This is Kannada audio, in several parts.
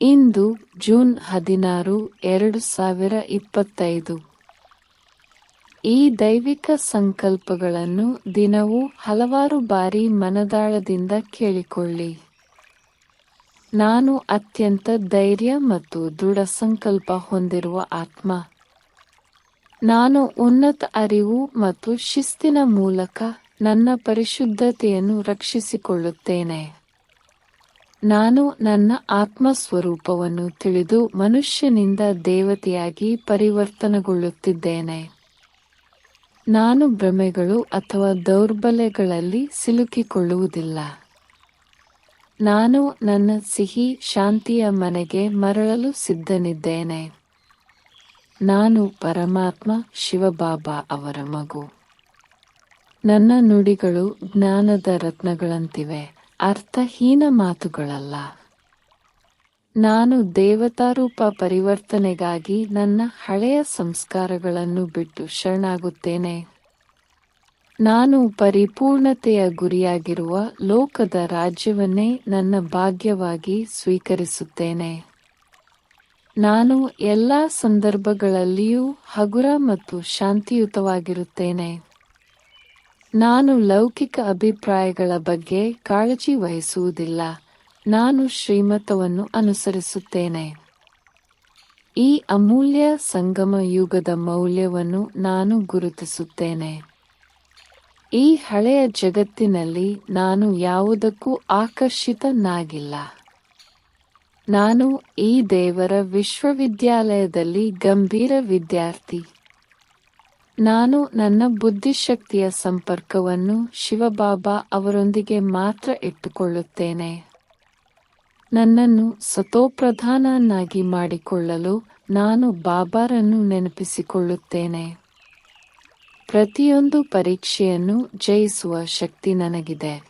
ಇಂದು ಜೂನ್ ಹದಿನಾರು, ಎರಡು ಸಾವಿರ ಇಪ್ಪತ್ತೈದು. ಈ ದೈವಿಕ ಸಂಕಲ್ಪಗಳನ್ನು ದಿನವೂ ಹಲವಾರು ಬಾರಿ ಮನದಾಳದಿಂದ ಕೇಳಿಕೊಳ್ಳಿ. ನಾನು ಅತ್ಯಂತ ಧೈರ್ಯ ಮತ್ತು ದೃಢ ಸಂಕಲ್ಪ ಹೊಂದಿರುವ ಆತ್ಮ. ನಾನು ಉನ್ನತ ಅರಿವು ಮತ್ತು ಶಿಸ್ತಿನ ಮೂಲಕ ನನ್ನ ಪರಿಶುದ್ಧತೆಯನ್ನು ರಕ್ಷಿಸಿಕೊಳ್ಳುತ್ತೇನೆ. ನಾನು ನನ್ನ ಆತ್ಮ ಸ್ವರೂಪವನ್ನು ತಿಳಿದು ಮನುಷ್ಯನಿಂದ ದೇವತೆಯಾಗಿ ಪರಿವರ್ತನೆಗೊಳ್ಳುತ್ತಿದ್ದೇನೆ. ನಾನು ಭ್ರಮೆಗಳು ಅಥವಾ ದೌರ್ಬಲ್ಯಗಳಲ್ಲಿ ಸಿಲುಕಿಕೊಳ್ಳುವುದಿಲ್ಲ. ನಾನು ನನ್ನ ಸಿಹಿ ಶಾಂತಿಯ ಮನೆಗೆ ಮರಳಲು ಸಿದ್ಧನಿದ್ದೇನೆ. ನಾನು ಪರಮಾತ್ಮ ಶಿವಬಾಬಾ ಅವರ ಮಗು. ನನ್ನ ನುಡಿಗಳು ಜ್ಞಾನದ ರತ್ನಗಳಂತಿವೆ. ಅರ್ಥಹೀನ ಮಾತುಗಳಲ್ಲ. ನಾನು ದೇವತಾರೂಪ ಪರಿವರ್ತನೆಗಾಗಿ ನನ್ನ ಹಳೆಯ ಸಂಸ್ಕಾರಗಳನ್ನು ಬಿಟ್ಟು ಶರಣಾಗುತ್ತೇನೆ. ನಾನು ಪರಿಪೂರ್ಣತೆಯ ಗುರಿಯಾಗಿರುವ ಲೋಕದ ರಾಜ್ಯವನ್ನೇ ನನ್ನ ಭಾಗ್ಯವಾಗಿ ಸ್ವೀಕರಿಸುತ್ತೇನೆ. ನಾನು ಎಲ್ಲ ಸಂದರ್ಭಗಳಲ್ಲಿಯೂ ಹಗುರ ಮತ್ತು ಶಾಂತಿಯುತವಾಗಿರುತ್ತೇನೆ. ನಾನು ಲೌಕಿಕ ಅಭಿಪ್ರಾಯಗಳ ಬಗ್ಗೆ ಕಾಳಜಿ ವಹಿಸುವುದಿಲ್ಲ. ನಾನು ಶ್ರೀಮತವನ್ನು ಅನುಸರಿಸುತ್ತೇನೆ. ಈ ಅಮೂಲ್ಯ ಸಂಗಮ ಯುಗದ ಮೌಲ್ಯವನ್ನು ನಾನು ಗುರುತಿಸುತ್ತೇನೆ. ಈ ಹಳೆಯ ಜಗತ್ತಿನಲ್ಲಿ ನಾನು ಯಾವುದಕ್ಕೂ ಆಕರ್ಷಿತನಾಗಿಲ್ಲ. ನಾನು ಈ ದೇವರ ವಿಶ್ವವಿದ್ಯಾಲಯದಲ್ಲಿ ಗಂಭೀರ ವಿದ್ಯಾರ್ಥಿ. ನಾನು ನನ್ನ ಬುದ್ಧಿಶಕ್ತಿಯ ಸಂಪರ್ಕವನ್ನು ಶಿವಬಾಬಾ ಅವರೊಂದಿಗೆ ಮಾತ್ರ ಇಟ್ಟುಕೊಳ್ಳುತ್ತೇನೆ. ನನ್ನನ್ನು ಸತೋಪ್ರಧಾನನ್ನಾಗಿ ಮಾಡಿಕೊಳ್ಳಲು ನಾನು ಬಾಬಾರನ್ನು ನೆನಪಿಸಿಕೊಳ್ಳುತ್ತೇನೆ. ಪ್ರತಿಯೊಂದು ಪರೀಕ್ಷೆಯನ್ನು ಜಯಿಸುವ ಶಕ್ತಿ ನನಗಿದೆ.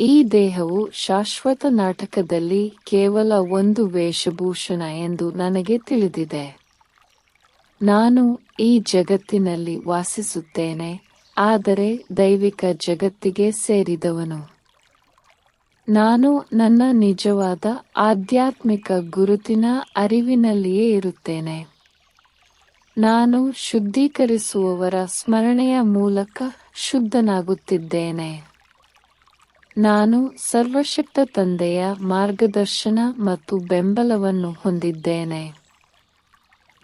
ಈ ದೇಹವು ಶಾಶ್ವತ ನಾಟಕದಲ್ಲಿ ಕೇವಲ ಒಂದು ವೇಷಭೂಷಣ ಎಂದು ನನಗೆ ತಿಳಿದಿದೆ. ನಾನು ಈ ಜಗತ್ತಿನಲ್ಲಿ ವಾಸಿಸುತ್ತೇನೆ, ಆದರೆ ದೈವಿಕ ಜಗತ್ತಿಗೆ ಸೇರಿದವನು. ನಾನು ನನ್ನ ನಿಜವಾದ ಆಧ್ಯಾತ್ಮಿಕ ಗುರುತಿನ ಅರಿವಿನಲ್ಲಿಯೇ ಇರುತ್ತೇನೆ. ನಾನು ಶುದ್ಧೀಕರಿಸುವವರ ಸ್ಮರಣೆಯ ಮೂಲಕ ಶುದ್ಧನಾಗುತ್ತಿದ್ದೇನೆ. ನಾನು ಸರ್ವಶಕ್ತ ತಂದೆಯ ಮಾರ್ಗದರ್ಶನ ಮತ್ತು ಬೆಂಬಲವನ್ನು ಹೊಂದಿದ್ದೇನೆ.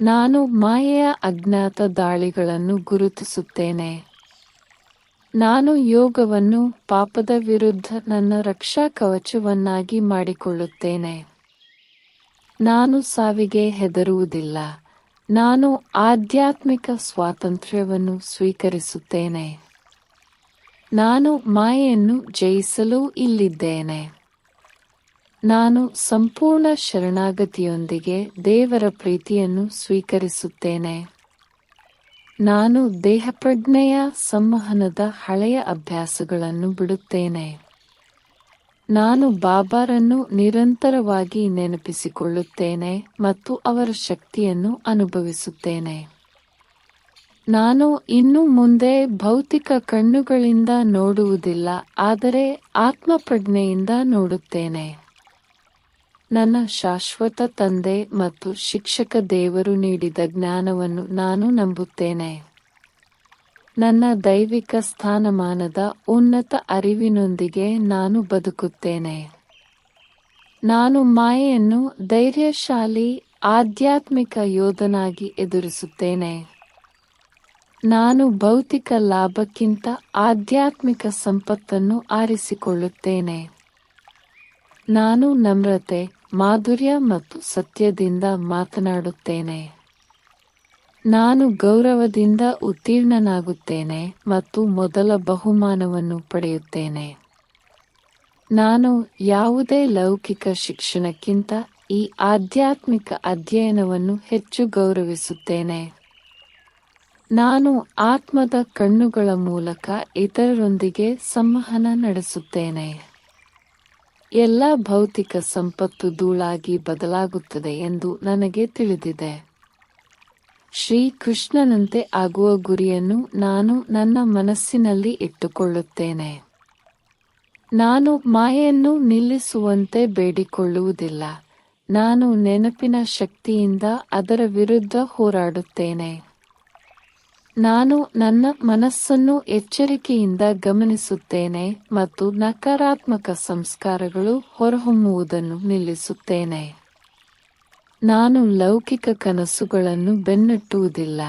ನಾನು ಮಾಯೆಯ ಅಜ್ಞಾತ ದಾಳಿಗಳನ್ನು ಗುರುತಿಸುತ್ತೇನೆ. ನಾನು ಯೋಗವನ್ನು ಪಾಪದ ವಿರುದ್ಧ ನನ್ನ ರಕ್ಷಾ ಕವಚವನ್ನಾಗಿ ಮಾಡಿಕೊಳ್ಳುತ್ತೇನೆ. ನಾನು ಸಾವಿಗೆ ಹೆದರುವುದಿಲ್ಲ. ನಾನು ಆಧ್ಯಾತ್ಮಿಕ ಸ್ವಾತಂತ್ರ್ಯವನ್ನು ಸ್ವೀಕರಿಸುತ್ತೇನೆ. ನಾನು ಮಾಯೆಯನ್ನು ಜಯಿಸಲು ಇಲ್ಲಿದ್ದೇನೆ. ನಾನು ಸಂಪೂರ್ಣ ಶರಣಾಗತಿಯೊಂದಿಗೆ ದೇವರ ಪ್ರೀತಿಯನ್ನು ಸ್ವೀಕರಿಸುತ್ತೇನೆ. ನಾನು ದೇಹಪ್ರಜ್ಞೆಯ ಸಂವಹನದ ಹಳೆಯ ಅಭ್ಯಾಸಗಳನ್ನು ಬಿಡುತ್ತೇನೆ. ನಾನು ಬಾಬಾರನ್ನು ನಿರಂತರವಾಗಿ ನೆನಪಿಸಿಕೊಳ್ಳುತ್ತೇನೆ ಮತ್ತು ಅವರ ಶಕ್ತಿಯನ್ನು ಅನುಭವಿಸುತ್ತೇನೆ. ನಾನು ಇನ್ನು ಮುಂದೆ ಭೌತಿಕ ಕಣ್ಣುಗಳಿಂದ ನೋಡುವುದಿಲ್ಲ, ಆದರೆ ಆತ್ಮಪ್ರಜ್ಞೆಯಿಂದ ನೋಡುತ್ತೇನೆ. ನನ್ನ ಶಾಶ್ವತ ತಂದೆ ಮತ್ತು ಶಿಕ್ಷಕ ದೇವರು ನೀಡಿದ ಜ್ಞಾನವನ್ನು ನಾನು ನಂಬುತ್ತೇನೆ. ನನ್ನ ದೈವಿಕ ಸ್ಥಾನಮಾನದ ಉನ್ನತ ಅರಿವಿನೊಂದಿಗೆ ನಾನು ಬದುಕುತ್ತೇನೆ. ನಾನು ಮಾಯೆಯನ್ನು ಧೈರ್ಯಶಾಲಿ, ಆಧ್ಯಾತ್ಮಿಕ ಯೋಧನಾಗಿ ಎದುರಿಸುತ್ತೇನೆ. ನಾನು ಭೌತಿಕ ಲಾಭಕ್ಕಿಂತ ಆಧ್ಯಾತ್ಮಿಕ ಸಂಪತ್ತನ್ನು ಆರಿಸಿಕೊಳ್ಳುತ್ತೇನೆ. ನಾನು ನಮ್ರತೆ, ಮಾಧುರ್ಯ ಮತ್ತು ಸತ್ಯದಿಂದ ಮಾತನಾಡುತ್ತೇನೆ. ನಾನು ಗೌರವದಿಂದ ಉತ್ತೀರ್ಣನಾಗುತ್ತೇನೆ ಮತ್ತು ಮೊದಲ ಬಹುಮಾನವನ್ನು ಪಡೆಯುತ್ತೇನೆ. ನಾನು ಯಾವುದೇ ಲೌಕಿಕ ಶಿಕ್ಷಣಕ್ಕಿಂತ ಈ ಆಧ್ಯಾತ್ಮಿಕ ಅಧ್ಯಯನವನ್ನು ಹೆಚ್ಚು ಗೌರವಿಸುತ್ತೇನೆ. ನಾನು ಆತ್ಮದ ಕಣ್ಣುಗಳ ಮೂಲಕ ಇತರರೊಂದಿಗೆ ಸಂವಹನ ನಡೆಸುತ್ತೇನೆ. ಎಲ್ಲ ಭೌತಿಕ ಸಂಪತ್ತು ಧೂಳಾಗಿ ಬದಲಾಗುತ್ತದೆ ಎಂದು ನನಗೆ ತಿಳಿದಿದೆ. ಶ್ರೀ ಕೃಷ್ಣನಂತೆ ಆಗುವ ಗುರಿಯನ್ನು ನಾನು ನನ್ನ ಮನಸ್ಸಿನಲ್ಲಿ ಇಟ್ಟುಕೊಳ್ಳುತ್ತೇನೆ. ನಾನು ಮಾಯೆಯನ್ನು ನಿಲ್ಲಿಸುವಂತೆ ಬೇಡಿಕೊಳ್ಳುವುದಿಲ್ಲ. ನಾನು ನೆನಪಿನ ಶಕ್ತಿಯಿಂದ ಅದರ ವಿರುದ್ಧ ಹೋರಾಡುತ್ತೇನೆ. ನಾನು ನನ್ನ ಮನಸ್ಸನ್ನು ಎಚ್ಚರಿಕೆಯಿಂದ ಗಮನಿಸುತ್ತೇನೆ ಮತ್ತು ನಕಾರಾತ್ಮಕ ಸಂಸ್ಕಾರಗಳು ಹೊರಹೊಮ್ಮುವುದನ್ನು ನಿಲ್ಲಿಸುತ್ತೇನೆ. ನಾನು ಲೌಕಿಕ ಕನಸುಗಳನ್ನು ಬೆನ್ನಟ್ಟುವುದಿಲ್ಲ.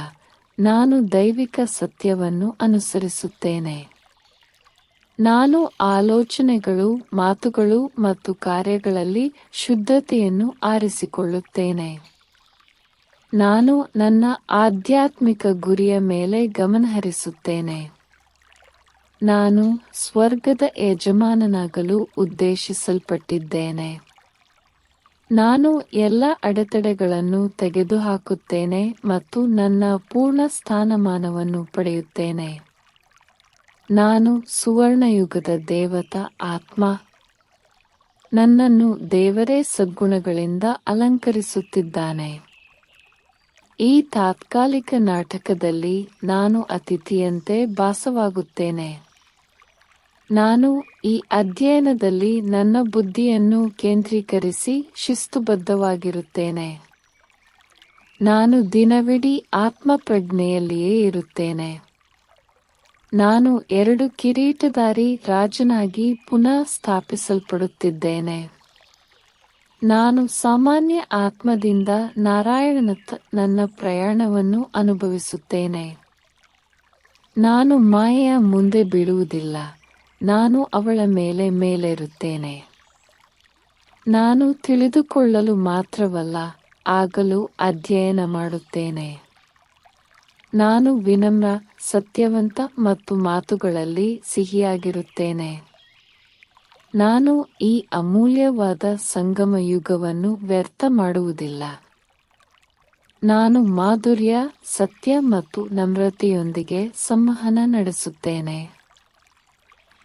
ನಾನು ದೈವಿಕ ಸತ್ಯವನ್ನು ಅನುಸರಿಸುತ್ತೇನೆ. ನಾನು ಆಲೋಚನೆಗಳು, ಮಾತುಗಳು ಮತ್ತು ಕಾರ್ಯಗಳಲ್ಲಿ ಶುದ್ಧತೆಯನ್ನು ಆರಿಸಿಕೊಳ್ಳುತ್ತೇನೆ. ನಾನು ನನ್ನ ಆಧ್ಯಾತ್ಮಿಕ ಗುರಿಯ ಮೇಲೆ ಗಮನಹರಿಸುತ್ತೇನೆ ನಾನು ಸ್ವರ್ಗದ ಯಜಮಾನನಾಗಲು ಉದ್ದೇಶಿಸಲ್ಪಟ್ಟಿದ್ದೇನೆ. ನಾನು ಎಲ್ಲ ಅಡೆತಡೆಗಳನ್ನು ತೆಗೆದುಹಾಕುತ್ತೇನೆ ಮತ್ತು ನನ್ನ ಪೂರ್ಣ ಸ್ಥಾನಮಾನವನ್ನು ಪಡೆಯುತ್ತೇನೆ. ನಾನು ಸುವರ್ಣಯುಗದ ದೇವತಾ ಆತ್ಮ. ನನ್ನನ್ನು ದೇವರೇ ಸದ್ಗುಣಗಳಿಂದ ಅಲಂಕರಿಸುತ್ತಿದ್ದಾನೆ. ಈ ತಾತ್ಕಾಲಿಕ ನಾಟಕದಲ್ಲಿ ನಾನು ಅತಿಥಿಯಂತೆ ಭಾಸವಾಗುತ್ತೇನೆ. ನಾನು ಈ ಅಧ್ಯಯನದಲ್ಲಿ ನನ್ನ ಬುದ್ಧಿಯನ್ನು ಕೇಂದ್ರೀಕರಿಸಿ ಶಿಸ್ತುಬದ್ಧವಾಗಿರುತ್ತೇನೆ. ನಾನು ದಿನವಿಡೀ ಆತ್ಮಪ್ರಜ್ಞೆಯಲ್ಲಿಯೇ ಇರುತ್ತೇನೆ. ನಾನು ಎರಡು ಕಿರೀಟಧಾರಿ ರಾಜನಾಗಿ ಪುನಃ ಸ್ಥಾಪಿಸಲ್ಪಡುತ್ತಿದ್ದೇನೆ. ನಾನು ಸಾಮಾನ್ಯ ಆತ್ಮದಿಂದ ನಾರಾಯಣನತ್ತ ನನ್ನ ಪ್ರಯಾಣವನ್ನು ಅನುಭವಿಸುತ್ತೇನೆ. ನಾನು ಮಾಯೆಯ ಮುಂದೆ ಬೀಳುವುದಿಲ್ಲ. ನಾನು ಅವಳ ಮೇಲೆ ಮೇಲೇರುತ್ತೇನೆ. ನಾನು ತಿಳಿದುಕೊಳ್ಳಲು ಮಾತ್ರವಲ್ಲ, ಆಗಲು ಅಧ್ಯಯನ ಮಾಡುತ್ತೇನೆ. ನಾನು ವಿನಮ್ರ, ಸತ್ಯವಂತ ಮತ್ತು ಮಾತುಗಳಲ್ಲಿ ಸಿಹಿಯಾಗಿರುತ್ತೇನೆ. ನಾನು ಈ ಅಮೂಲ್ಯವಾದ ಸಂಗಮ ಯುಗವನ್ನು ವ್ಯರ್ಥ ಮಾಡುವುದಿಲ್ಲ. ನಾನು ಮಾಧುರ್ಯ, ಸತ್ಯ ಮತ್ತು ನಮ್ರತೆಯೊಂದಿಗೆ ಸಂವಹನ ನಡೆಸುತ್ತೇನೆ.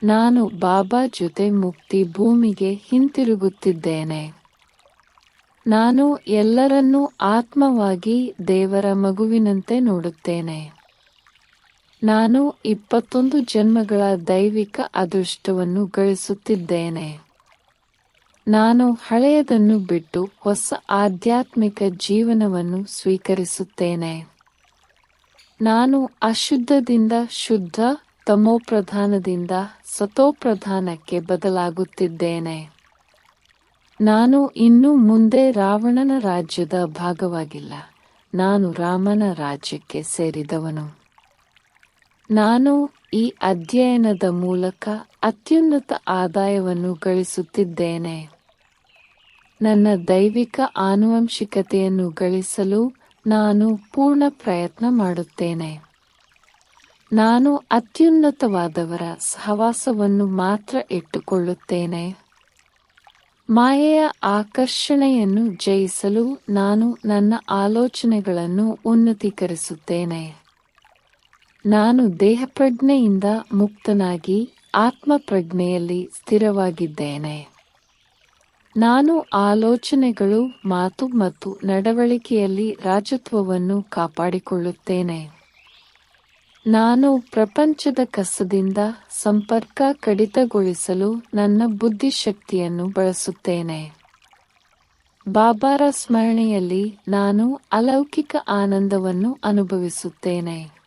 ನಾನು ಬಾಬಾ ಜೊತೆ ಮುಕ್ತಿ ಭೂಮಿಗೆ ಹಿಂತಿರುಗುತ್ತಿದ್ದೇನೆ. ನಾನು ಎಲ್ಲರನ್ನೂ ಆತ್ಮವಾಗಿ ದೇವರ ಮಗುವಿನಂತೆ ನೋಡುತ್ತೇನೆ. ನಾನು ಇಪ್ಪತ್ತೊಂದು ಜನ್ಮಗಳ ದೈವಿಕ ಅದೃಷ್ಟವನ್ನು ಗಳಿಸುತ್ತಿದ್ದೇನೆ. ನಾನು ಹಳೆಯದನ್ನು ಬಿಟ್ಟು ಹೊಸ ಆಧ್ಯಾತ್ಮಿಕ ಜೀವನವನ್ನು ಸ್ವೀಕರಿಸುತ್ತೇನೆ. ನಾನು ಅಶುದ್ಧದಿಂದ ಶುದ್ಧ, ತಮೋಪ್ರಧಾನದಿಂದ ಸತೋಪ್ರಧಾನಕ್ಕೆ ಬದಲಾಗುತ್ತಿದ್ದೇನೆ. ನಾನು ಇನ್ನು ಮುಂದೆ ರಾವಣನ ರಾಜ್ಯದ ಭಾಗವಾಗಿಲ್ಲ. ನಾನು ರಾಮನ ರಾಜ್ಯಕ್ಕೆ ಸೇರಿದವನು. ನಾನು ಈ ಅಧ್ಯಯನದ ಮೂಲಕ ಅತ್ಯುನ್ನತ ಆದಾಯವನ್ನು ಗಳಿಸುತ್ತಿದ್ದೇನೆ. ನನ್ನ ದೈವಿಕ ಆನುವಂಶಿಕತೆಯನ್ನು ಗಳಿಸಲು ನಾನು ಪೂರ್ಣ ಪ್ರಯತ್ನ ಮಾಡುತ್ತೇನೆ. ನಾನು ಅತ್ಯುನ್ನತವಾದವರ ಸಹವಾಸವನ್ನು ಮಾತ್ರ ಇಟ್ಟುಕೊಳ್ಳುತ್ತೇನೆ. ಮಾಯೆಯ ಆಕರ್ಷಣೆಯನ್ನು ಜಯಿಸಲು ನಾನು ನನ್ನ ಆಲೋಚನೆಗಳನ್ನು ಉನ್ನತೀಕರಿಸುತ್ತೇನೆ. ನಾನು ದೇಹಪ್ರಜ್ಞೆಯಿಂದ ಮುಕ್ತನಾಗಿ ಆತ್ಮಪ್ರಜ್ಞೆಯಲ್ಲಿ ಸ್ಥಿರವಾಗಿದ್ದೇನೆ. ನಾನು ಆಲೋಚನೆಗಳು, ಮಾತು ಮತ್ತು ನಡವಳಿಕೆಯಲ್ಲಿ ರಾಜತ್ವವನ್ನು ಕಾಪಾಡಿಕೊಳ್ಳುತ್ತೇನೆ. ನಾನು ಪ್ರಪಂಚದ ಕಸದಿಂದ ಸಂಪರ್ಕ ಕಡಿತಗೊಳಿಸಲು ನನ್ನ ಬುದ್ಧಿಶಕ್ತಿಯನ್ನು ಬಳಸುತ್ತೇನೆ. ಬಾಬಾರ ಸ್ಮರಣೆಯಲ್ಲಿ ನಾನು ಅಲೌಕಿಕ ಆನಂದವನ್ನು ಅನುಭವಿಸುತ್ತೇನೆ.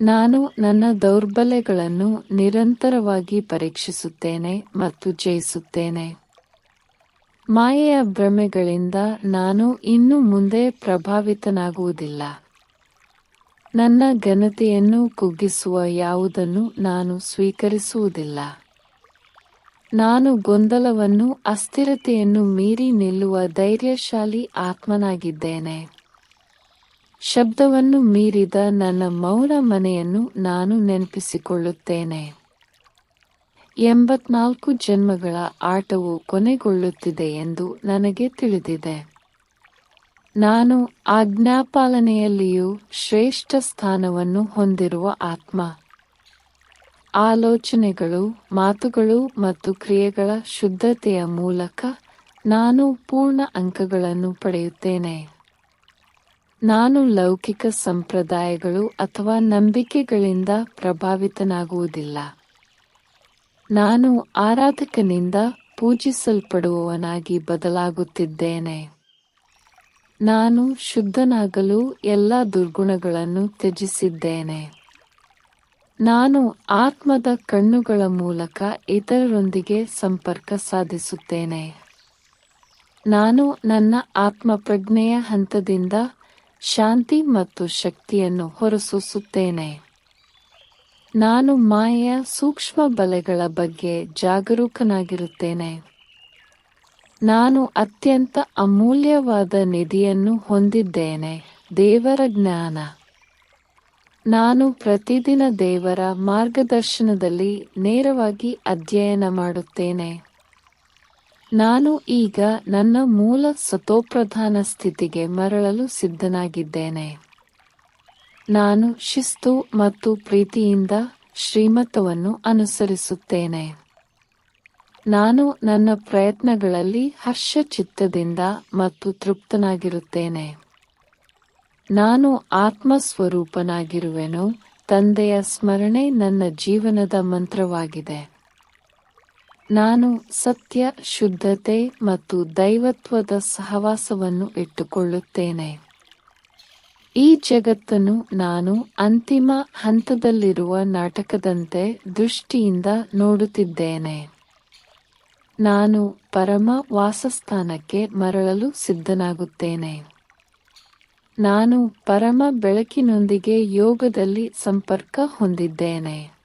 ನಾನು ನನ್ನ ದೌರ್ಬಲ್ಯಗಳನ್ನು ನಿರಂತರವಾಗಿ ಪರೀಕ್ಷಿಸುತ್ತೇನೆ ಮತ್ತು ಜಯಿಸುತ್ತೇನೆ. ಮಾಯೆಯ ಭ್ರಮೆಗಳಿಂದ ನಾನು ಇನ್ನು ಮುಂದೆ ಪ್ರಭಾವಿತನಾಗುವುದಿಲ್ಲ. ನನ್ನ ಘನತೆಯನ್ನು ಕುಗ್ಗಿಸುವ ಯಾವುದನ್ನು ನಾನು ಸ್ವೀಕರಿಸುವುದಿಲ್ಲ. ನಾನು ಗೊಂದಲವನ್ನು, ಅಸ್ಥಿರತೆಯನ್ನು ಮೀರಿ ನಿಲ್ಲುವ ಧೈರ್ಯಶಾಲಿ ಆತ್ಮನಾಗಿದ್ದೇನೆ. ಶಬ್ದವನ್ನು ಮೀರಿದ ನನ್ನ ಮೌನ ಮನೆಯನ್ನು ನಾನು ನೆನಪಿಸಿಕೊಳ್ಳುತ್ತೇನೆ. ಎಂಬತ್ನಾಲ್ಕು ಜನ್ಮಗಳ ಆಟವು ಕೊನೆಗೊಳ್ಳುತ್ತಿದೆ ಎಂದು ನನಗೆ ತಿಳಿದಿದೆ. ನಾನು ಆಜ್ಞಾಪಾಲನೆಯಲ್ಲಿಯೂ ಶ್ರೇಷ್ಠ ಸ್ಥಾನವನ್ನು ಹೊಂದಿರುವ ಆತ್ಮ. ಆಲೋಚನೆಗಳು, ಮಾತುಗಳು ಮತ್ತು ಕ್ರಿಯೆಗಳ ಶುದ್ಧತೆಯ ಮೂಲಕ ನಾನು ಪೂರ್ಣ ಅಂಕಗಳನ್ನು ಪಡೆಯುತ್ತೇನೆ. ನಾನು ಲೌಕಿಕ ಸಂಪ್ರದಾಯಗಳು ಅಥವಾ ನಂಬಿಕೆಗಳಿಂದ ಪ್ರಭಾವಿತನಾಗುವುದಿಲ್ಲ. ನಾನು ಆರಾಧಕನಿಂದ ಪೂಜಿಸಲ್ಪಡುವವನಾಗಿ ಬದಲಾಗುತ್ತಿದ್ದೇನೆ. ನಾನು ಶುದ್ಧನಾಗಲು ಎಲ್ಲ ದುರ್ಗುಣಗಳನ್ನು ತ್ಯಜಿಸಿದ್ದೇನೆ. ನಾನು ಆತ್ಮದ ಕಣ್ಣುಗಳ ಮೂಲಕ ಇತರರೊಂದಿಗೆ ಸಂಪರ್ಕ ಸಾಧಿಸುತ್ತೇನೆ. ನಾನು ನನ್ನ ಆತ್ಮಪ್ರಜ್ಞೆಯ ಹಂತದಿಂದ ಶಾಂತಿ ಮತ್ತು ಶಕ್ತಿಯನ್ನು ಹೊರಸೂಸುತ್ತೇನೆ. ನಾನು ಮಾಯೆಯ ಸೂಕ್ಷ್ಮ ಬಲೆಗಳ ಬಗ್ಗೆ ಜಾಗರೂಕನಾಗಿರುತ್ತೇನೆ. ನಾನು ಅತ್ಯಂತ ಅಮೂಲ್ಯವಾದ ನಿಧಿಯನ್ನು ಹೊಂದಿದ್ದೇನೆ, ದೇವರ ಜ್ಞಾನ. ನಾನು ಪ್ರತಿದಿನ ದೇವರ ಮಾರ್ಗದರ್ಶನದಲ್ಲಿ ನೇರವಾಗಿ ಅಧ್ಯಯನ ಮಾಡುತ್ತೇನೆ. ನಾನು ಈಗ ನನ್ನ ಮೂಲ ಸತೋಪ್ರಧಾನ ಸ್ಥಿತಿಗೆ ಮರಳಲು ಸಿದ್ಧನಾಗಿದ್ದೇನೆ. ನಾನು ಶಿಸ್ತು ಮತ್ತು ಪ್ರೀತಿಯಿಂದ ಶ್ರೀಮತವನ್ನು ಅನುಸರಿಸುತ್ತೇನೆ. ನಾನು ನನ್ನ ಪ್ರಯತ್ನಗಳಲ್ಲಿ ಹರ್ಷಚಿತ್ತದಿಂದ ಮತ್ತು ತೃಪ್ತನಾಗಿರುತ್ತೇನೆ. ನಾನು ಆತ್ಮಸ್ವರೂಪನಾಗಿರುವೆನು, ತಂದೆಯ ಸ್ಮರಣೆ ನನ್ನ ಜೀವನದ ಮಂತ್ರವಾಗಿದೆ. ನಾನು ಸತ್ಯ, ಶುದ್ಧತೆ ಮತ್ತು ದೈವತ್ವದ ಸಹವಾಸವನ್ನು ಇಟ್ಟುಕೊಳ್ಳುತ್ತೇನೆ. ಈ ಜಗತ್ತನ್ನು ನಾನು ಅಂತಿಮ ಹಂತದಲ್ಲಿರುವ ನಾಟಕದಂತೆ ದೃಷ್ಟಿಯಿಂದ ನೋಡುತ್ತಿದ್ದೇನೆ. ನಾನು ಪರಮ ವಾಸಸ್ಥಾನಕ್ಕೆ ಮರಳಲು ಸಿದ್ಧನಾಗುತ್ತೇನೆ. ನಾನು ಪರಮ ಬೆಳಕಿನೊಂದಿಗೆ ಯೋಗದಲ್ಲಿ ಸಂಪರ್ಕ ಹೊಂದಿದ್ದೇನೆ.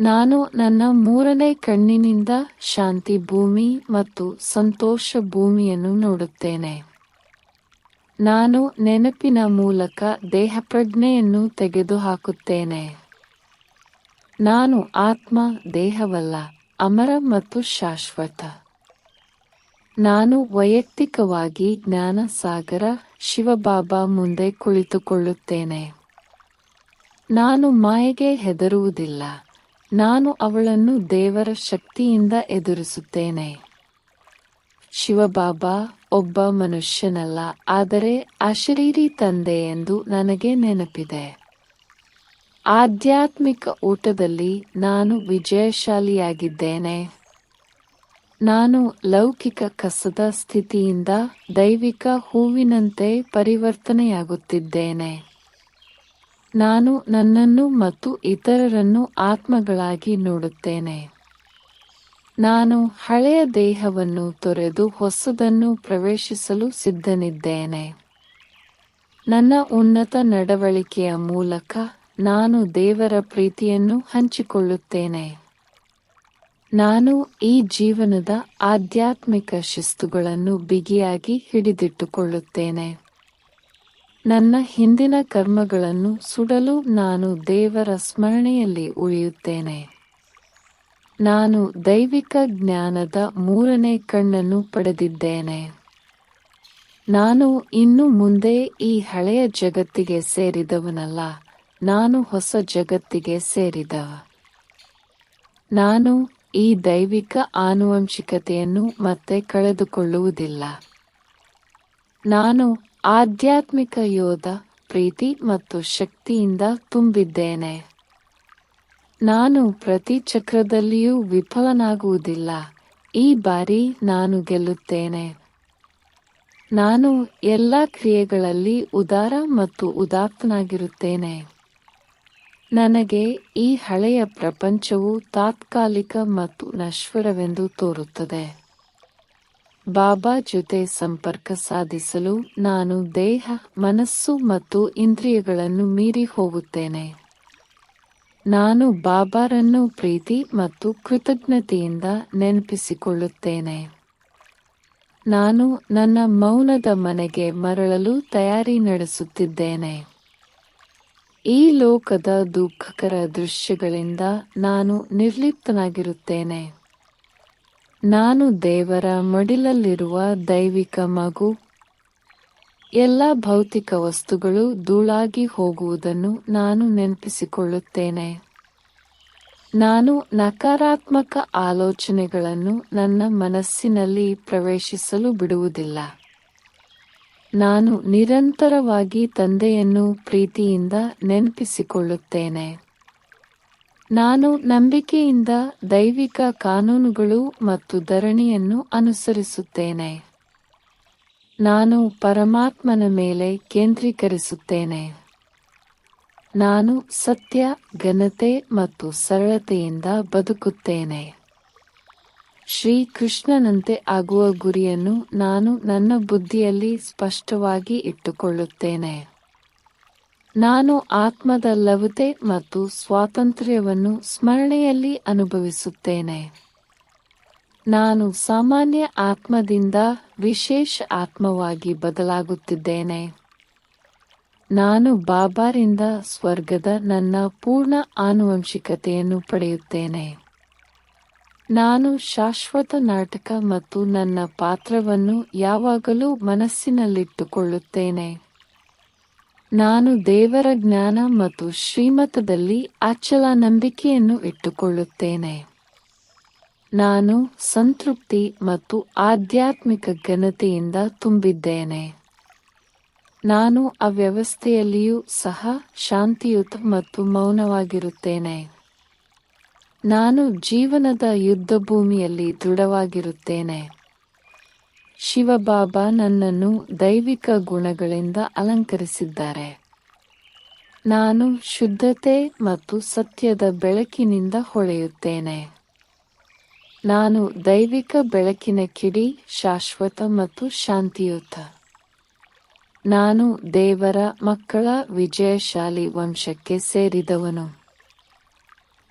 ನಾನು ನನ್ನ ಮೂರನೇ ಕಣ್ಣಿನಿಂದ ಶಾಂತಿ ಭೂಮಿ ಮತ್ತು ಸಂತೋಷ ಭೂಮಿಯನ್ನು ನೋಡುತ್ತೇನೆ. ನಾನು ನೆನಪಿನ ಮೂಲಕ ದೇಹಪ್ರಜ್ಞೆಯನ್ನು ತೆಗೆದುಹಾಕುತ್ತೇನೆ. ನಾನು ಆತ್ಮ, ದೇಹವಲ್ಲ, ಅಮರ ಮತ್ತು ಶಾಶ್ವತ. ನಾನು ವೈಯಕ್ತಿಕವಾಗಿ ಜ್ಞಾನಸಾಗರ, ಶಿವಬಾಬಾ ಮುಂದೆ ಕುಳಿತುಕೊಳ್ಳುತ್ತೇನೆ. ನಾನು ಮಾಯೆಗೆ ಹೆದರುವುದಿಲ್ಲ. ನಾನು ಅವಳನ್ನು ದೇವರ ಶಕ್ತಿಯಿಂದ ಎದುರಿಸುತ್ತೇನೆ. ಶಿವಬಾಬಾ ಒಬ್ಬ ಮನುಷ್ಯನಲ್ಲ, ಆದರೆ ಅಶರೀರಿ ತಂದೆ ಎಂದು ನನಗೆ ನೆನಪಿದೆ. ಆಧ್ಯಾತ್ಮಿಕ ಊಟದಲ್ಲಿ ನಾನು ವಿಜಯಶಾಲಿಯಾಗಿದ್ದೇನೆ. ನಾನು ಲೌಕಿಕ ಕಸದ ಸ್ಥಿತಿಯಿಂದ ದೈವಿಕ ಹೂವಿನಂತೆ ಪರಿವರ್ತನೆಯಾಗುತ್ತಿದ್ದೇನೆ. ನಾನು ನನ್ನನ್ನು ಮತ್ತು ಇತರರನ್ನು ಆತ್ಮಗಳಾಗಿ ನೋಡುತ್ತೇನೆ. ನಾನು ಹಳೆಯ ದೇಹವನ್ನು ತೊರೆದು ಹೊಸದನ್ನು ಪ್ರವೇಶಿಸಲು ಸಿದ್ಧನಿದ್ದೇನೆ. ನನ್ನ ಉನ್ನತ ನಡವಳಿಕೆಯ ಮೂಲಕ ನಾನು ದೇವರ ಪ್ರೀತಿಯನ್ನು ಹಂಚಿಕೊಳ್ಳುತ್ತೇನೆ. ನಾನು ಈ ಜೀವನದ ಆಧ್ಯಾತ್ಮಿಕ ಶಿಸ್ತುಗಳನ್ನು ಬಿಗಿಯಾಗಿ ಹಿಡಿದಿಟ್ಟುಕೊಳ್ಳುತ್ತೇನೆ. ನನ್ನ ಹಿಂದಿನ ಕರ್ಮಗಳನ್ನು ಸುಡಲು ನಾನು ದೇವರ ಸ್ಮರಣೆಯಲ್ಲಿ ಉಳಿಯುತ್ತೇನೆ. ನಾನು ದೈವಿಕ ಜ್ಞಾನದ ಮೂರನೇ ಕಣ್ಣನ್ನು ಪಡೆದಿದ್ದೇನೆ. ನಾನು ಇನ್ನು ಮುಂದೆ ಈ ಹಳೆಯ ಜಗತ್ತಿಗೆ ಸೇರಿದವನಲ್ಲ, ನಾನು ಹೊಸ ಜಗತ್ತಿಗೆ ಸೇರಿದವ ನಾನು ಈ ದೈವಿಕ ಆನುವಂಶಿಕತೆಯನ್ನು ಮತ್ತೆ ಕಳೆದುಕೊಳ್ಳುವುದಿಲ್ಲ. ನಾನು ಆಧ್ಯಾತ್ಮಿಕ ಯೋಧ, ಪ್ರೀತಿ ಮತ್ತು ಶಕ್ತಿಯಿಂದ ತುಂಬಿದ್ದೇನೆ. ನಾನು ಪ್ರತಿ ಚಕ್ರದಲ್ಲಿಯೂ ವಿಫಲನಾಗುವುದಿಲ್ಲ. ಈ ಬಾರಿ ನಾನು ಗೆಲ್ಲುತ್ತೇನೆ. ನಾನು ಎಲ್ಲ ಕ್ರಿಯೆಗಳಲ್ಲಿ ಉದಾರ ಮತ್ತು ಉದಾತ್ತನಾಗಿರುತ್ತೇನೆ. ನನಗೆ ಈ ಹಳೆಯ ಪ್ರಪಂಚವು ತಾತ್ಕಾಲಿಕ ಮತ್ತು ನಶ್ವರವೆಂದು ತೋರುತ್ತದೆ. ಬಾಬಾ ಜೊತೆ ಸಂಪರ್ಕ ಸಾಧಿಸಲು ನಾನು ದೇಹ, ಮನಸ್ಸು ಮತ್ತು ಇಂದ್ರಿಯಗಳನ್ನು ಮೀರಿ ಹೋಗುತ್ತೇನೆ. ನಾನು ಬಾಬಾರನ್ನು ಪ್ರೀತಿ ಮತ್ತು ಕೃತಜ್ಞತೆಯಿಂದ ನೆನಪಿಸಿಕೊಳ್ಳುತ್ತೇನೆ. ನಾನು ನನ್ನ ಮೌನದ ಮನೆಗೆ ಮರಳಲು ತಯಾರಿ ನಡೆಸುತ್ತಿದ್ದೇನೆ. ಈ ಲೋಕದ ದುಃಖಕರ ದೃಶ್ಯಗಳಿಂದ ನಾನು ನಿರ್ಲಿಪ್ತನಾಗಿರುತ್ತೇನೆ. ನಾನು ದೇವರ ಮಡಿಲಲ್ಲಿರುವ ದೈವಿಕ ಮಗು. ಎಲ್ಲ ಭೌತಿಕ ವಸ್ತುಗಳು ಧೂಳಾಗಿ ಹೋಗುವುದನ್ನು ನಾನು ನೆನಪಿಸಿಕೊಳ್ಳುತ್ತೇನೆ. ನಾನು ನಕಾರಾತ್ಮಕ ಆಲೋಚನೆಗಳನ್ನು ನನ್ನ ಮನಸ್ಸಿನಲ್ಲಿ ಪ್ರವೇಶಿಸಲು ಬಿಡುವುದಿಲ್ಲ. ನಾನು ನಿರಂತರವಾಗಿ ತಂದೆಯನ್ನು ಪ್ರೀತಿಯಿಂದ ನೆನಪಿಸಿಕೊಳ್ಳುತ್ತೇನೆ. ನಾನು ನಂಬಿಕೆಯಿಂದ ದೈವಿಕ ಕಾನೂನುಗಳು ಮತ್ತು ಧರಣಿಯನ್ನು ಅನುಸರಿಸುತ್ತೇನೆ. ನಾನು ಪರಮಾತ್ಮನ ಮೇಲೆ ಕೇಂದ್ರೀಕರಿಸುತ್ತೇನೆ. ನಾನು ಸತ್ಯ, ಘನತೆ ಮತ್ತು ಸರಳತೆಯಿಂದ ಬದುಕುತ್ತೇನೆ. ಶ್ರೀ ಕೃಷ್ಣನಂತೆ ಆಗುವ ಗುರಿಯನ್ನು ನಾನು ನನ್ನ ಬುದ್ಧಿಯಲ್ಲಿ ಸ್ಪಷ್ಟವಾಗಿ ಇಟ್ಟುಕೊಳ್ಳುತ್ತೇನೆ. ನಾನು ಆತ್ಮದ ಲವತೆ ಮತ್ತು ಸ್ವಾತಂತ್ರ್ಯವನ್ನು ಸ್ಮರಣೆಯಲ್ಲಿ ಅನುಭವಿಸುತ್ತೇನೆ. ನಾನು ಸಾಮಾನ್ಯ ಆತ್ಮದಿಂದ ವಿಶೇಷ ಆತ್ಮವಾಗಿ ಬದಲಾಗುತ್ತಿದ್ದೇನೆ. ನಾನು ಬಾಬಾರಿಂದ ಸ್ವರ್ಗದ ನನ್ನ ಪೂರ್ಣ ಆನುವಂಶಿಕತೆಯನ್ನು ಪಡೆಯುತ್ತೇನೆ. ನಾನು ಶಾಶ್ವತ ನಾಟಕ ಮತ್ತು ನನ್ನ ಪಾತ್ರವನ್ನು ಯಾವಾಗಲೂ ಮನಸ್ಸಿನಲ್ಲಿಟ್ಟುಕೊಳ್ಳುತ್ತೇನೆ. ನಾನು ದೇವರ ಜ್ಞಾನ ಮತ್ತು ಶ್ರೀಮತದಲ್ಲಿ ಅಚಲ ನಂಬಿಕೆಯನ್ನು ಇಟ್ಟುಕೊಳ್ಳುತ್ತೇನೆ. ನಾನು ಸಂತೃಪ್ತಿ ಮತ್ತು ಆಧ್ಯಾತ್ಮಿಕ ಘನತೆಯಿಂದ ತುಂಬಿದ್ದೇನೆ. ನಾನು ಅವ್ಯವಸ್ಥೆಯಲ್ಲಿಯೂ ಸಹ ಶಾಂತಿಯುತ ಮತ್ತು ಮೌನವಾಗಿರುತ್ತೇನೆ. ನಾನು ಜೀವನದ ಯುದ್ಧಭೂಮಿಯಲ್ಲಿ ದೃಢವಾಗಿರುತ್ತೇನೆ. ಶಿವಬಾಬಾ ನನ್ನನ್ನು ದೈವಿಕ ಗುಣಗಳಿಂದ ಅಲಂಕರಿಸಿದ್ದಾರೆ. ನಾನು ಶುದ್ಧತೆ ಮತ್ತು ಸತ್ಯದ ಬೆಳಕಿನಿಂದ ಹೊಳೆಯುತ್ತೇನೆ. ನಾನು ದೈವಿಕ ಬೆಳಕಿನ ಕಿಡಿ, ಶಾಶ್ವತ ಮತ್ತು ಶಾಂತಿಯುತ. ನಾನು ದೇವರ ಮಕ್ಕಳ ವಿಜಯಶಾಲಿ ವಂಶಕ್ಕೆ ಸೇರಿದವನು.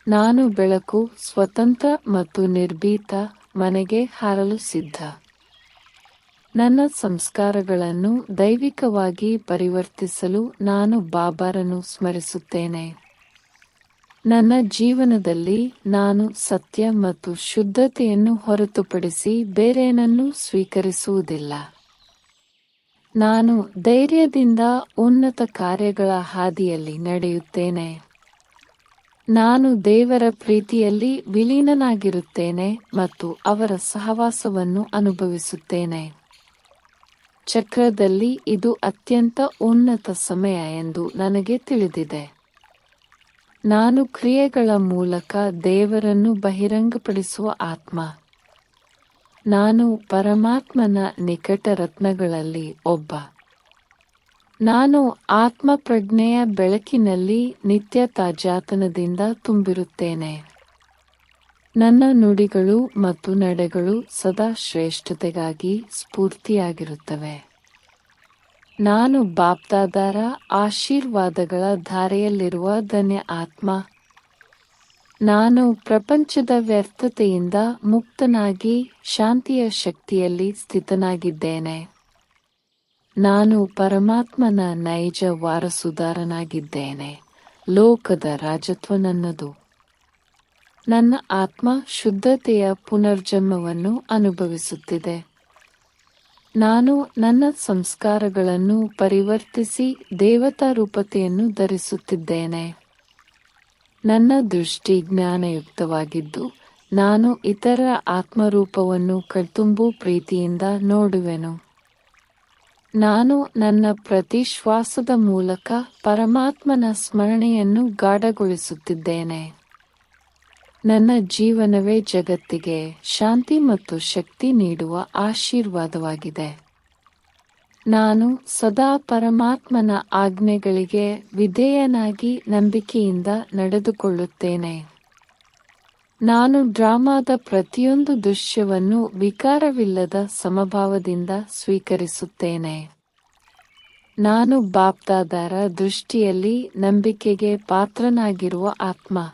ನಾನು ಬೆಳಕು ಸ್ವತಂತ್ರ ಮತ್ತು ನಿರ್ಭೀತ ಮನೆಗೆ ಹಾರಲು ಸಿದ್ಧ. ನನ್ನ ಸಂಸ್ಕಾರಗಳನ್ನು ದೈವಿಕವಾಗಿ ಪರಿವರ್ತಿಸಲು ನಾನು ಬಾಬಾರನ್ನು ಸ್ಮರಿಸುತ್ತೇನೆ. ನನ್ನ ಜೀವನದಲ್ಲಿ ನಾನು ಸತ್ಯ ಮತ್ತು ಶುದ್ಧತೆಯನ್ನು ಹೊರತುಪಡಿಸಿ ಬೇರೇನನ್ನೂ ಸ್ವೀಕರಿಸುವುದಿಲ್ಲ. ನಾನು ಧೈರ್ಯದಿಂದ ಉನ್ನತ ಕಾರ್ಯಗಳ ಹಾದಿಯಲ್ಲಿ ನಡೆಯುತ್ತೇನೆ. ನಾನು ದೇವರ ಪ್ರೀತಿಯಲ್ಲಿ ವಿಲೀನನಾಗಿರುತ್ತೇನೆ ಮತ್ತು ಅವರ ಸಹವಾಸವನ್ನು ಅನುಭವಿಸುತ್ತೇನೆ. ಚಕ್ರದಲ್ಲಿ ಇದು ಅತ್ಯಂತ ಉನ್ನತ ಸಮಯ ಎಂದು ನನಗೆ ತಿಳಿದಿದೆ. ನಾನು ಕ್ರಿಯೆಗಳ ಮೂಲಕ ದೇವರನ್ನು ಬಹಿರಂಗಪಡಿಸುವ ಆತ್ಮ. ನಾನು ಪರಮಾತ್ಮನ ನಿಕಟ ರತ್ನಗಳಲ್ಲಿ ಒಬ್ಬ. ನಾನು ಆತ್ಮ ಪ್ರಜ್ಞೆಯ ಬೆಳಕಿನಲ್ಲಿ ನಿತ್ಯ ತಾಜಾತನದಿಂದ ತುಂಬಿರುತ್ತೇನೆ. ನನ್ನ ನುಡಿಗಳು ಮತ್ತು ನಡೆಗಳು ಸದಾ ಶ್ರೇಷ್ಠತೆಗಾಗಿ ಸ್ಫೂರ್ತಿಯಾಗಿರುತ್ತವೆ. ನಾನು ಬಾಪ್ತಾದಾರ ಆಶೀರ್ವಾದಗಳ ಧಾರೆಯಲ್ಲಿರುವ ಧನ್ಯ ಆತ್ಮ. ನಾನು ಪ್ರಪಂಚದ ವ್ಯರ್ಥತೆಯಿಂದ ಮುಕ್ತನಾಗಿ ಶಾಂತಿಯ ಶಕ್ತಿಯಲ್ಲಿ ಸ್ಥಿತನಾಗಿದ್ದೇನೆ. ನಾನು ಪರಮಾತ್ಮನ ನೈಜ ವಾರಸುದಾರನಾಗಿದ್ದೇನೆ. ಲೋಕದ ರಾಜತ್ವ ನನ್ನದು ನನ್ನ ಆತ್ಮ ಶುದ್ಧತೆಯ ಪುನರ್ಜನ್ಮವನ್ನು ಅನುಭವಿಸುತ್ತಿದೆ. ನಾನು ನನ್ನ ಸಂಸ್ಕಾರಗಳನ್ನು ಪರಿವರ್ತಿಸಿ ದೇವತಾ ರೂಪತೆಯನ್ನು ಧರಿಸುತ್ತಿದ್ದೇನೆ. ನನ್ನ ದೃಷ್ಟಿ ಜ್ಞಾನಯುಕ್ತವಾಗಿದ್ದು, ನಾನು ಇತರ ಆತ್ಮರೂಪವನ್ನು ಕಣ್ತುಂಬು ಪ್ರೀತಿಯಿಂದ ನೋಡುವೆನು. ನಾನು ನನ್ನ ಪ್ರತಿ ಶ್ವಾಸದ ಮೂಲಕ ಪರಮಾತ್ಮನ ಸ್ಮರಣೆಯನ್ನು ಗಾಢಗೊಳಿಸುತ್ತಿದ್ದೇನೆ. ನನ್ನ ಜೀವನವೇ ಜಗತ್ತಿಗೆ ಶಾಂತಿ ಮತ್ತು ಶಕ್ತಿ ನೀಡುವ ಆಶೀರ್ವಾದವಾಗಿದೆ. ನಾನು ಸದಾ ಪರಮಾತ್ಮನ ಆಜ್ಞೆಗಳಿಗೆ ವಿಧೇಯನಾಗಿ ನಂಬಿಕೆಯಿಂದ ನಡೆದುಕೊಳ್ಳುತ್ತೇನೆ. ನಾನು ಡ್ರಾಮಾದ ಪ್ರತಿಯೊಂದು ದೃಶ್ಯವನ್ನು ವಿಕಾರವಿಲ್ಲದ ಸಮಭಾವದಿಂದ ಸ್ವೀಕರಿಸುತ್ತೇನೆ. ನಾನು ಬಾಪ್ದಾದಾರ ದೃಷ್ಟಿಯಲ್ಲಿ ನಂಬಿಕೆಗೆ ಪಾತ್ರನಾಗಿರುವ ಆತ್ಮ.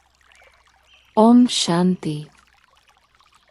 ಓಂ ಶಾಂತಿ